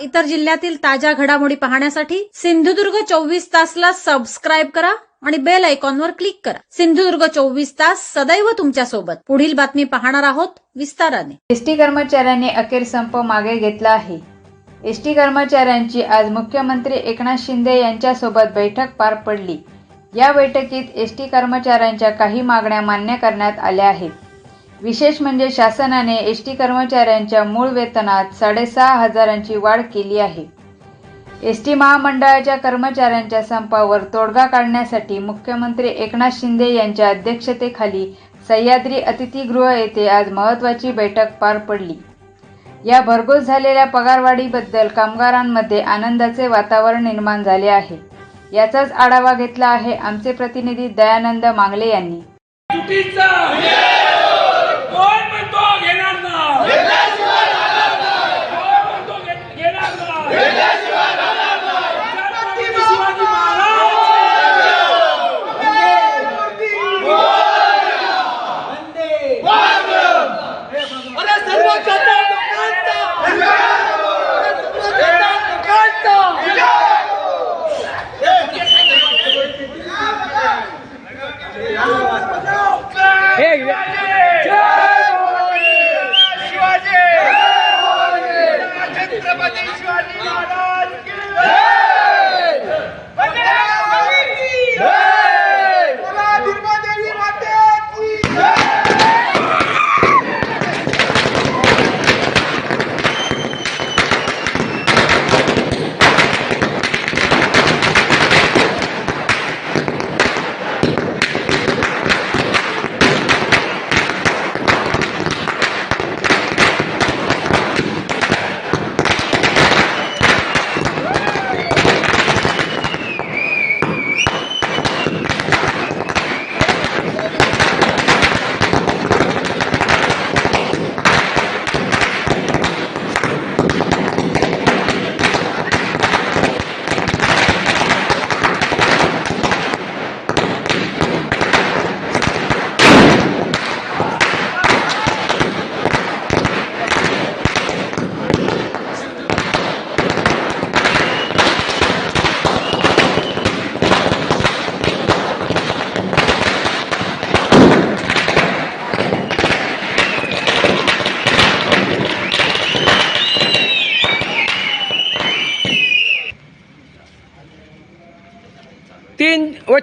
इतर जिल्ह्यातील ताज्या घडामोडी पाहण्यासाठी सिंधुदुर्ग चोवीस तासला सबस्क्राईब करा आणि बेल आयकॉनवर क्लिक करा. सिंधुदुर्ग चोवीस तास सदैव तुमच्यासोबत पुढील बातमी पाहणार आहोत विस्ताराने. एसटी कर्मचाऱ्यांनी अखेर संप मागे घेतला आहे. एसटी कर्मचाऱ्यांची आज मुख्यमंत्री एकनाथ शिंदे यांच्यासोबत बैठक पार पडली. या बैठकीत एसटी कर्मचाऱ्यांच्या काही मागण्या मान्य करण्यात आल्या आहेत. विशेष म्हणजे शासनाने एसटी कर्मचाऱ्यांच्या मूळ वेतनात साडेसहा हजारांची वाढ केली आहे. एसटी महामंडळाच्या कर्मचाऱ्यांच्या संपावर तोडगा काढण्यासाठी मुख्यमंत्री एकनाथ शिंदे यांच्या अध्यक्षतेखाली सह्याद्री अतिथीगृह येथे आज महत्त्वाची बैठक पार पडली. या भरघोस झालेल्या पगारवाढीबद्दल कामगारांमध्ये आनंदाचे वातावरण निर्माण झाले आहे. याचाच आढावा घेतला आहे आमचे प्रतिनिधी दयानंद मांगले यांनी. What?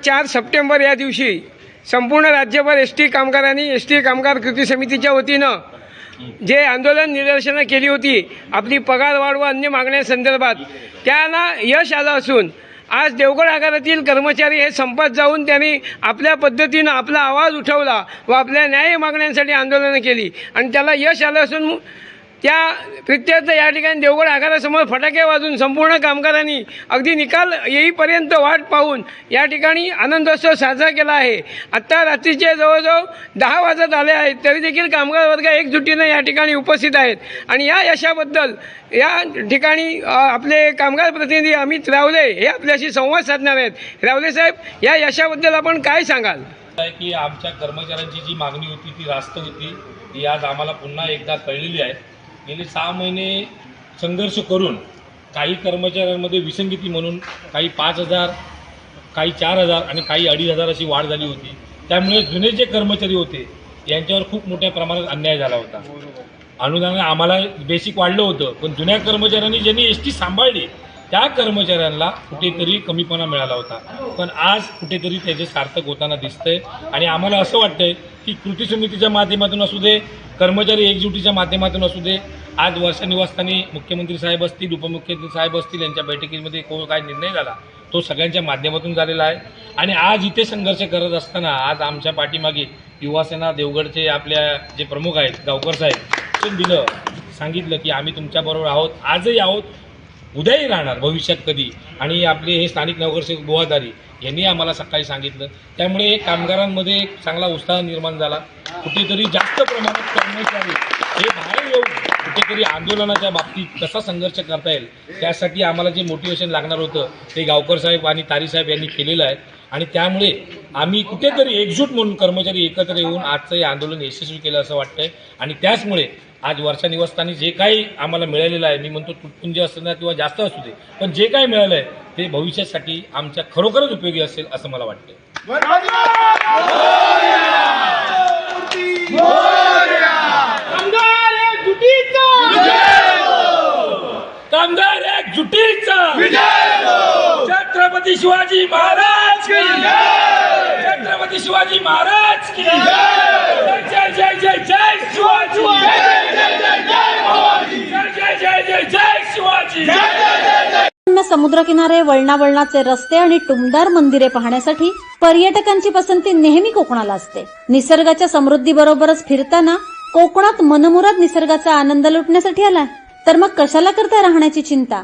चार सप्टेंबर या दिवशी संपूर्ण राज्यभर एस टी कामगारांनी एस टी कामगार कृती समितीच्या वतीनं जे आंदोलन निदर्शनं केली होती आपली पगार वाढ व अन्य मागण्यासंदर्भात त्यांना यश आलं असून आज देवगड आगारातील कर्मचारी हे संपात जाऊन त्यांनी आपल्या पद्धतीनं आपला आवाज उठवला व आपल्या न्याय मागण्यांसाठी आंदोलनं केली. आणि त्याला यश आलं असून त्या प्रित्यर्थ या ठिकाणी देवगड आगारासमोर फटाके वाजून संपूर्ण कामगारांनी अगदी निकाल येईपर्यंत वाट पाहून या ठिकाणी आनंदोत्सव साजरा केला आहे. आत्ता रात्रीचे जवळजवळ दहा वाजत आले आहेत तरी देखील कामगार वर्ग एकजुटीनं या ठिकाणी उपस्थित आहेत. आणि या यशाबद्दल या ठिकाणी आपले कामगार प्रतिनिधी अमित रावले हे आपल्याशी संवाद साधणार आहेत. रावले साहेब या यशाबद्दल आपण काय सांगाल? की आमच्या कर्मचाऱ्यांची जी मागणी होती ती रास्त होती. ती आज आम्हाला पुन्हा एकदा कळलेली आहे. गेले सहा महिने संघर्ष करून काही कर्मचाऱ्यांमध्ये विसंगती म्हणून काही पाच हजार काही चार हजार आणि काही अडीच हजार अशी वाढ झाली होती. त्यामुळे जुने जे कर्मचारी होते यांच्यावर खूप मोठ्या प्रमाणात अन्याय झाला होता. अनुदान आम्हाला बेसिक वाढलं होतं पण जुन्या कर्मचाऱ्यांनी ज्यांनी एस टी सांभाळली त्या कर्मचाऱ्यांना कुठेतरी कमीपणा मिळाला होता. पण आज कुठेतरी त्याचे सार्थक होताना दिसतंय आणि आम्हाला असं वाटतंय की कृती समितीच्या माध्यमातून असू दे कर्मचारी एकजुटीच्या माध्यमातून असू दे आज वर्षा निवासस्थानी मुख्यमंत्री साहेब असतील उपमुख्यमंत्री साहेब असतील यांच्या बैठकीमध्ये को काय निर्णय झाला तो सगळ्यांच्या माध्यमातून झालेला आहे. आणि आज इथे संघर्ष करत असताना आज आमच्या पाठीमागे युवासेना देवगडचे आपल्या जे प्रमुख आहेत गावकर साहेब दिलं. सांगितलं की आम्ही तुमच्याबरोबर आहोत आजही आहोत. उद्याही राहणार भविष्यात कधी? आणि आपले हे स्थानिक नगरसेवक बुवादारी यांनी आम्हाला सकाळी सांगितलं. त्यामुळे कामगारांमध्ये एक चांगला उत्साह निर्माण झाला. कुठेतरी जास्त प्रमाणात कर्मचारी हे शेतकरी आंदोलनाच्या बाबतीत कसा संघर्ष करता येईल त्यासाठी आम्हाला जे मोटिवेशन लागणार होतं ते गावकर साहेब आणि तारी साहेब यांनी केलेलं आहे. आणि त्यामुळे आम्ही कुठेतरी एकजूट म्हणून कर्मचारी एकत्र येऊन आजचं हे आंदोलन यशस्वी केलं असं वाटतंय. आणि त्याचमुळे आज वर्षा निवासस्थानी जे काही आम्हाला मिळालेलं आहे मी म्हणतो तुटपुंजे असू किंवा जास्त असू दे पण जे काही मिळालं आहे ते भविष्यासाठी आमच्या खरोखरच उपयोगी असेल असं मला वाटतं कामगार एकजुटीचा कामगार जुटीचा छत्रपती शिवाजी महाराज की छत्रपती शिवाजी महाराज की जय जय जय जय शिवाजी जय जय जय जय जय शिवाजी समुद्रकिनारे वळणा वळणाचे रस्ते आणि टुमदार मंदिरे पाहण्यासाठी पर्यटकांची पसंती नेहमी कोकणाला असते निसर्गाच्या समृद्धीबरोबरच फिरताना कोकणात मनमुराद निसर्गाचा आनंद लुटण्यासाठी आला तर मग कशाला करता राहण्याची चिंता